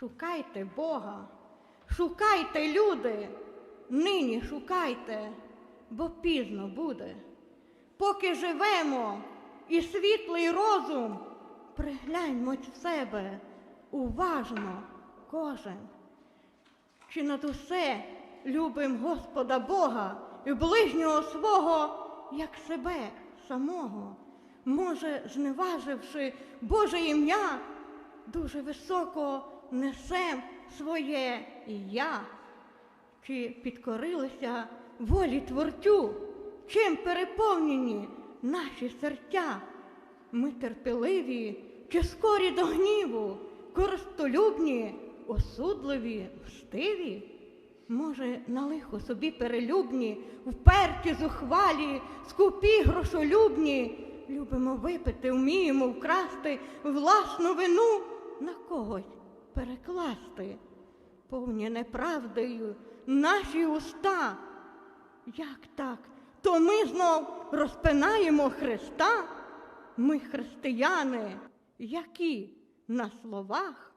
Шукайте Бога, шукайте люди, нині шукайте, бо пізно буде. Поки живемо і світлий розум, пригляньмо в себе уважно кожен. Чи над усе любим Господа Бога і ближнього свого, як себе самого? Може, зневаживши Боже ім'я, дуже високо несем своє і я? Чи підкорилися волі Творцю, чим переповнені наші серця? Ми терпеливі чи скорі до гніву, користолюбні, осудливі, мстиві? Може, на лихо собі перелюбні, вперті зухвалі, скупі, грошолюбні, любимо випити, вміємо вкрасти власну вину на когось перекласти, повні неправдою наші уста. Як так? То ми знов розпинаємо Христа? Ми християни, які на словах?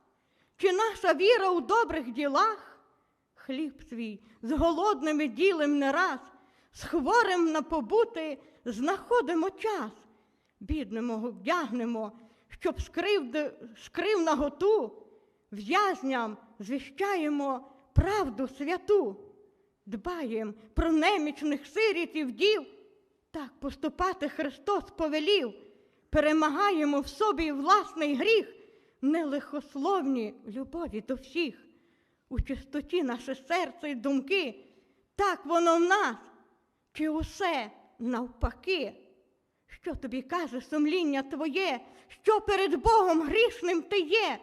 Чи наша віра у добрих ділах? Хліб свій з голодними ділим не раз, з хворим на побути знаходимо час, бідному вдягнемо, щоб скрив, наготу, в'язням звіщаємо правду святу, дбаєм про немічних сиріт і вдів, так поступати Христос повелів, перемагаємо в собі власний гріх, нелихословні любові до всіх. У чистоті наше серце й думки, так воно в нас, чи усе навпаки? Що тобі каже сумління твоє, що перед Богом грішним ти є?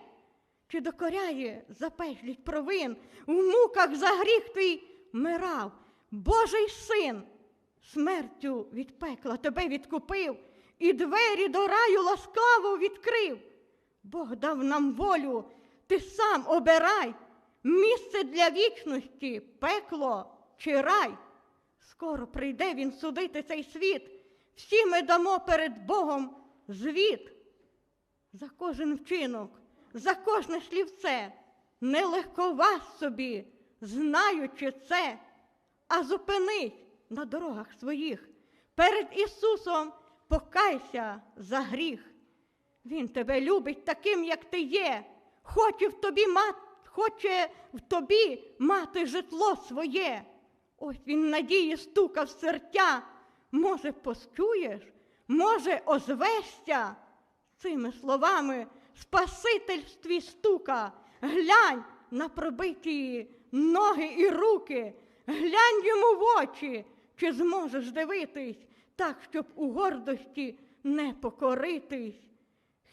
Чи докоряє запечліть провин, в муках за гріх твій мирав, Божий син, смертю від пекла тебе відкупив, і двері до раю ласкаво відкрив. Бог дав нам волю, ти сам обирай. Місце для вічності, пекло чи рай. Скоро прийде він судити цей світ. Всі ми дамо перед Богом звіт. За кожен вчинок, за кожне слівце, нелегко вас собі, знаючи це, а зупинись на дорогах своїх. Перед Ісусом покайся за гріх. Він тебе любить таким, як ти є, хоче в тобі мати хоче в тобі мати житло своє. Ось він надії стука в серця. Може, поспюєш, може, озвешся. Цими словами Спаситель твій стука, глянь на пробиті ноги і руки, глянь йому в очі, чи зможеш дивитись так, щоб у гордості не покоритись.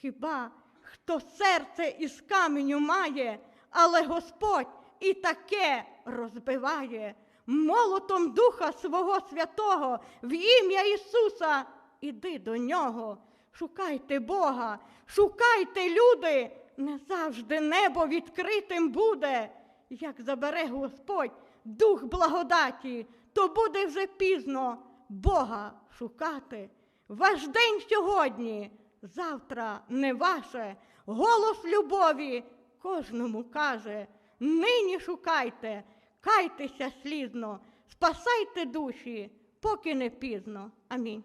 Хіба хто серце із каменю має? але Господь і таке розбиває молотом Духа Свого Святого в ім'я Ісуса. Іди до нього, шукайте Бога, шукайте люди, не завжди небо відкритим буде. Як забере Господь дух благодаті, то буде вже пізно Бога шукати. Ваш день сьогодні, завтра не ваше, голос любові кожному каже, нині шукайте, кайтеся слізно, спасайте душі, поки не пізно. Амінь.